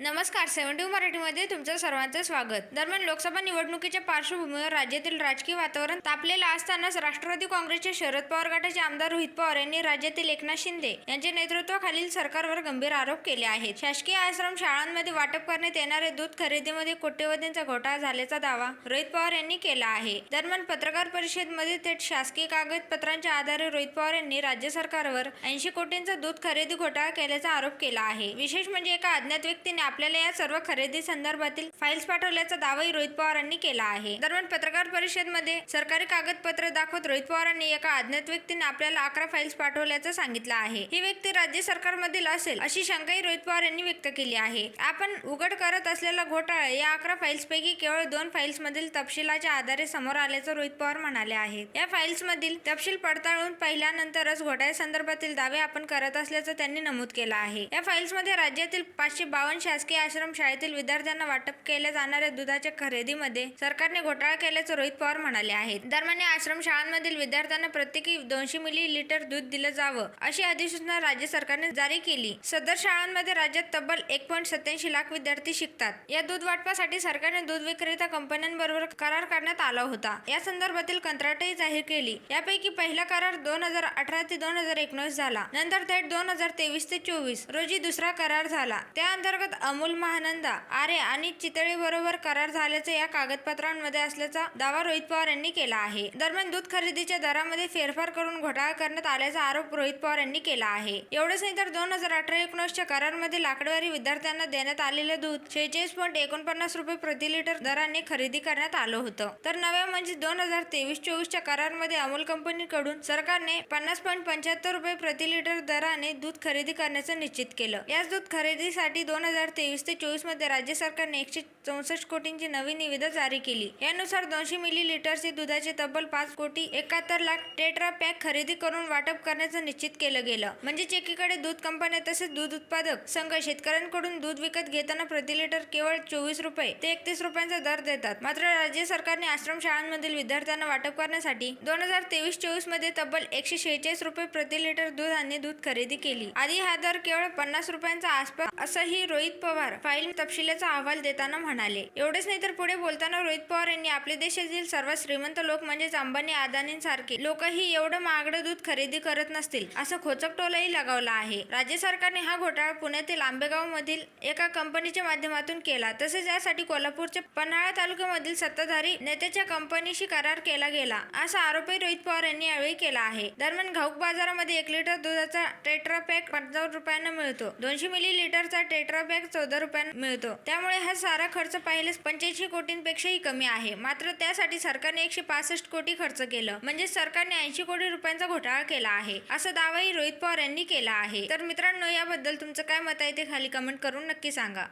नमस्कार सेव्हन्टी मराठीमध्ये तुमचं सर्वांचं स्वागत. दरम्यान लोकसभा निवडणुकीच्या पार्श्वभूमीवर राज्यातील राजकीय वातावरण तापलेलं असतानाच राष्ट्रवादी काँग्रेसचे शरद पवार गटाचे आमदार रोहित पवार यांनी राज्यातील एकनाथ शिंदे यांच्या नेतृत्वाखालील सरकारवर गंभीर आरोप केले आहेत. शासकीय आश्रम शाळांमध्ये वाटप करण्यात येणारे दूध खरेदीमध्ये कोट्यवधींचा घोटाळा झाल्याचा दावा रोहित पवार यांनी केला आहे. दरम्यान पत्रकार परिषदेमध्ये थेट शासकीय कागदपत्रांच्या आधारे रोहित पवार यांनी राज्य सरकारवर ऐंशी कोटींचा दूध खरेदी घोटाळा केल्याचा आरोप केला आहे. विशेष म्हणजे एका अज्ञात व्यक्तीने आपल्याला या सर्व खरेदी संदर्भातील फाईल्स पाठवल्याचा दावाही रोहित पवारांनी केला आहे. दरम्यान पत्रकार परिषदेमध्ये सरकारी कागदपत्र दाखवत रोहित पवारांनी एका अज्ञात व्यक्तीने आपल्याला अकरा फाईल्स पाठवल्याचं सांगितलं आहे. ही व्यक्ती राज्य सरकारमधील असेल अशी शंकाही रोहित पवार यांनी व्यक्त केली आहे. आपण उघड करत असलेला घोटाळा या अकरा फाईल्स पैकी केवळ दोन फाईल्स मधील तपशिलाच्या आधारे समोर आल्याचं रोहित पवार म्हणाले आहेत या फाईल्स मधील तपशील पडताळून पाहिल्यानंतरच घोटाळ्या संदर्भातील दावे आपण करत असल्याचं त्यांनी नमूद केलं आहे. या फाईल्समध्ये राज्यातील पाचशे बावन्न शासकीय आश्रम शाळेतील विद्यार्थ्यांना वाटप केल्या जाणाऱ्या दुधाच्या खरेदीमध्ये सरकारने घोटाळा केल्याचं रोहित पवार म्हणाले आहेत. दरम्यान या आश्रम शाळांमधील विद्यार्थ्यांना प्रत्येकी दोनशे मिली लिटर दूध दिलं जावं अशी अधिसूचना राज्य सरकारने जारी केली. सदर शाळांमध्ये राज्यात तब्बल एक पॉईंट सत्याऐंशी लाख विद्यार्थी शिकतात. या दूध वाटपासाठी सरकारने दूध विक्रेता कंपन्यांबरोबर करार करण्यात आला होता. या संदर्भातील कंत्राटही जाहीर केली. यापैकी पहिला करार दोन हजार अठरा ते दोन हजार एकोणीस झाला. नंतर थेट दोन हजार तेवीस ते चोवीस रोजी दुसरा करार झाला. त्या अंतर्गत अमूल महानंदा. आरे आणि चितळेबरोबर करार झाल्याचे या कागदपत्रांमध्ये असल्याचा दावा रोहित पवार यांनी केला आहे. दरम्यान दूध खरेदीच्या दरामध्ये फेरफार करून घोटाळा करण्यात आल्याचा आरोप रोहित पवार यांनी केला आहे. एवढंच नाही तर दोन हजार अठरा एकोणीसच्या करारमध्ये लाकडवारी विद्यार्थ्यांना देण्यात आलेलं दूध शेहेचाळीस पॉईंट एकोणपन्नास रुपये प्रति लिटर दराने खरेदी करण्यात आलं होतं. तर नव्या म्हणजे दोन हजार तेवीस चोवीसच्या करारमध्ये अमूल कंपनीकडून सरकारने पन्नास पॉईंट पंच्याहत्तर रुपये प्रति लिटर दराने दूध खरेदी करण्याचं निश्चित केलं. याच दूध खरेदीसाठी दोन हजार तेवीस ते चोवीसमध्ये राज्य सरकारने एकशे चौसष्ट कोटींची नवी निविदा जारी केली. यानुसार दोनशे मिली लिटरचे दुधाचे तब्बल पाच कोटी एकाहत्तर लाख टेट्रा पॅक खरेदी करून वाटप करण्याचं निश्चित केलं गेलं. म्हणजेच एकीकडे दूध कंपन्या तसेच दूध उत्पादक संघ शेतकऱ्यांकडून दूध विकत घेताना प्रति लिटर केवळ चोवीस रुपये ते एकतीस रुपयांचा दर देतात. मात्र राज्य सरकारने आश्रम शाळांमधील विद्यार्थ्यांना वाटप करण्यासाठी दोन हजार तेवीस चोवीसमध्ये तब्बल एकशे शेहेचाळीस रुपये प्रति लिटर दूध आणि दूध खरेदी केली. आधी हा दर केवळ पन्नास रुपयांचा आसपास असंही रोहित पवार फाईल तपशिलाचा अहवाल देताना म्हणाले एवढेच नाही तर पुढे बोलताना रोहित पवार यांनी आपल्या देशातील सर्वात श्रीमंत लोक म्हणजेच अंबानी अदानींसारखे लोकही एवढं महागडं दूध खरेदी करत नसतील असं खोचक टोलाही लगावला आहे. राज्य सरकारने हा घोटाळा पुण्यातील आंबेगाव मधील एका कंपनीच्या माध्यमातून केला. तसेच यासाठी कोल्हापूरच्या पन्हाळा तालुक्यामधील सत्ताधारी नेत्याच्या कंपनीशी करार केला गेला असा आरोपही रोहित पवार यांनी यावेळी केला आहे. दरम्यान घाऊक बाजारामध्ये एक लिटर दुधाचा टेट्रा पॅक पंचावन्न रुपयांना मिळतो. दोनशे मिली लिटरचा टेट्रा पॅक चौदा रुपयांना मिळतो. त्यामुळे हा सारा खर्च पाहिलेच पंच्याऐंशी कोटींपेक्षाही कमी आहे. मात्र त्यासाठी सरकारने एकशे पासष्ट कोटी खर्च केलं. म्हणजे सरकारने ऐंशी कोटी रुपयांचा घोटाळा केला आहे. असा दावाही रोहित पवार यांनी केला आहे. तर मित्रांनो याबद्दल तुमचं काय मत आहे ते खाली कमेंट करून नक्की सांगा.